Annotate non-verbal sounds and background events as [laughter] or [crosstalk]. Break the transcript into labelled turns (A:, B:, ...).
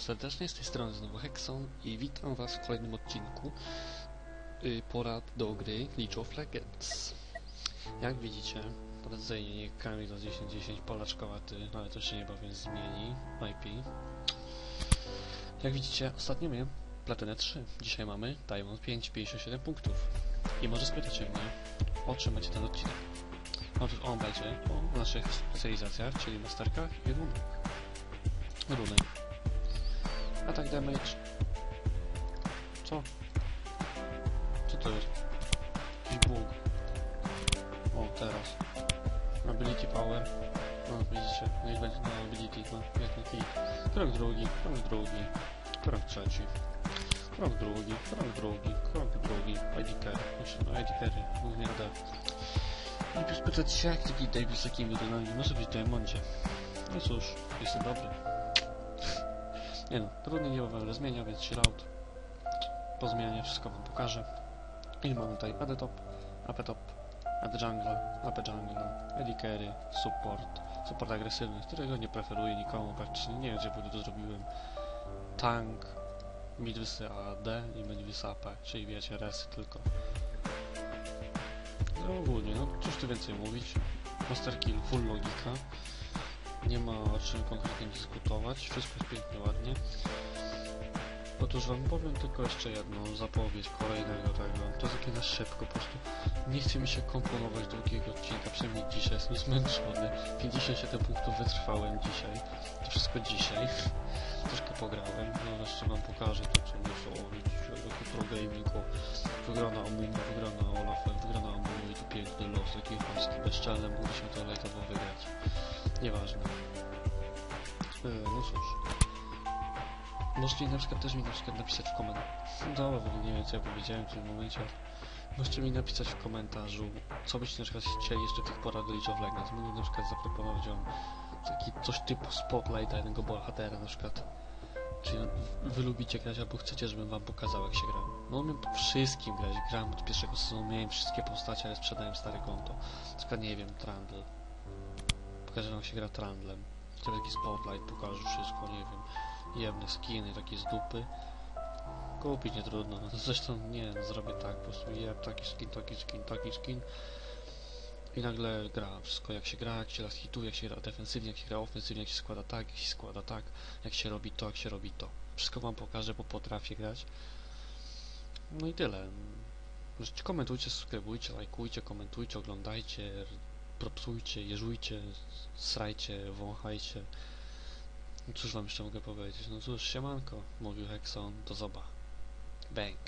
A: serdecznie, z tej strony znowu Hexon i witam was w kolejnym odcinku y, porad do gry League of Legends. Jak widzicie, polecenie Kamil 1010 polaczkowaty, ale to się niebawem zmieni, IP. Jak widzicie, ostatnio miałem Platynę 3, dzisiaj mamy Diamond 5, 57 punktów. I może spytacie mnie, o czym będzie ten odcinek. Otóż on będzie o naszych specjalizacjach, czyli masterkach i runach. Runy. Atak damage. Co? Co to jest? Jakiś bóg. O, teraz. Ability power. No, widzicie, niech będzie na ability, no, piękny kij. Krok drugi, krok drugi, krok trzeci. Krok drugi, krok drugi, krok drugi. ID carry, musimy ID carry, głównie AD. I spytać się, jak taki Davis z takimi runami może być w Diamondzie. No cóż, jestem dobry. Nie no, trudny nie będę zmienia, więc chill. Po zmianie wszystko wam pokażę. I mamy tutaj AD top, AP top, AD jungle, AP jungle, AD carry, support, support agresywny, którego nie preferuję nikomu praktycznie, nie wiem gdzie wtedy to zrobiłem. Tank, midwysy AD i midwysy AP, czyli wiecie, resy tylko. No ogólnie, no cóż tu więcej mówić. Master kill, full logika. Nie ma o czym konkretnie dyskutować. Wszystko jest pięknie, ładnie. Otóż wam powiem tylko jeszcze jedną zapowiedź kolejnego tego. To takie na szybko po prostu. Nie chce mi się komponować długiego odcinka, przynajmniej dzisiaj jestem zmęczony. 57 punktów wytrwałem dzisiaj. To wszystko dzisiaj. [laughs] Troszkę pograłem. No jeszcze wam pokażę to, co muszę ołowić. Taki pro gamingu. Wygrana Amumu, wygrana Olafem, wygrana Amumu i tu piękny los. Taki chamski, bezczelny. Mogliśmy to lajtowo wygrać. Nieważne. E, no cóż. Możecie na przykład też mi na przykład napisać w komentarzu. Dobra, nie wiem co ja powiedziałem w tym momencie. Możecie mi napisać w komentarzu, co byście na przykład chcieli jeszcze tych porad League of Legends. Mógłbym na przykład zaproponować wam taki coś typu spotlight jednego bohatera na przykład. Czy wy lubicie grać albo chcecie, żebym wam pokazał jak się gra. No umiem po wszystkim grać. Gram od pierwszego sezonu, miałem wszystkie postacie, ale sprzedałem stare konto. Na przykład nie wiem, Trundle. Pokażę wam jak się gra Trundlem. To taki spotlight, pokażę wszystko, nie wiem. Jemne skiny, takie z dupy. Kupić nie trudno. Zresztą nie, no, zrobię tak, po prostu jeb taki skin, taki skin, taki skin. I nagle gra wszystko jak się gra, jak się raz hituje, jak się gra defensywnie, jak się gra ofensywnie, jak się składa tak, jak się składa tak, jak się robi to, jak się robi to. Wszystko wam pokażę, bo potrafię grać. No i tyle. Komentujcie, subskrybujcie, lajkujcie, komentujcie, oglądajcie, propsujcie, jeżujcie, srajcie, wąchajcie. No cóż wam jeszcze mogę powiedzieć? No cóż, siemanko, mówił Hexon, do zoba. Bang.